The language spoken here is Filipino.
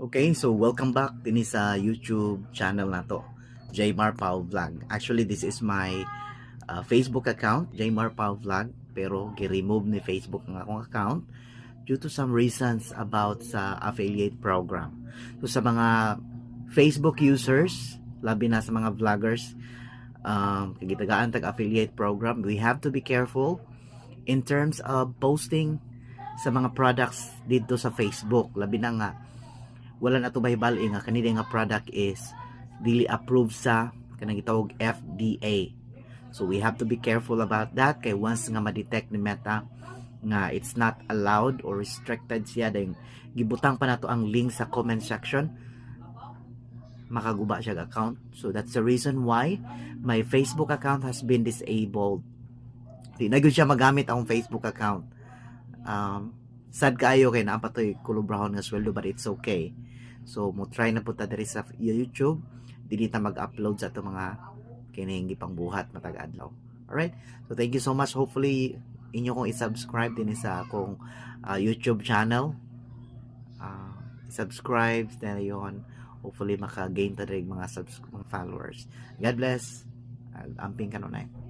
Okay, so welcome back din sa YouTube channel na to, Jmar Pau Vlog. Actually, this is my uh, Facebook account, Jmar Pau Vlog, pero gi-remove ni Facebook ang akong account due to some reasons about sa affiliate program. So sa mga Facebook users, labi na sa mga vloggers, um, kagitagaan tag affiliate program, we have to be careful in terms of posting sa mga products dito sa Facebook. Labi na nga, wala na to bahibal nga kanila nga product is dili approved sa kanang gitawag FDA. So we have to be careful about that kay once nga ma-detect ni Meta nga it's not allowed or restricted siya dahil gibutang pa nato ang link sa comment section makaguba siya account. So that's the reason why my Facebook account has been disabled. Di na siya magamit akong Facebook account. Um, sad kaayo kay naa pa to'y kulubrahon nga sweldo but it's okay. So mo try na punta diri sa YouTube, dili ta mag-upload sa ato mga kining gipang buhat matag adlaw. Alright? So thank you so much. Hopefully inyo kong i-subscribe din sa akong uh, YouTube channel. Uh, subscribe na yon. Hopefully maka-gain ta mga subs- mga followers. God bless. Amping kanunay.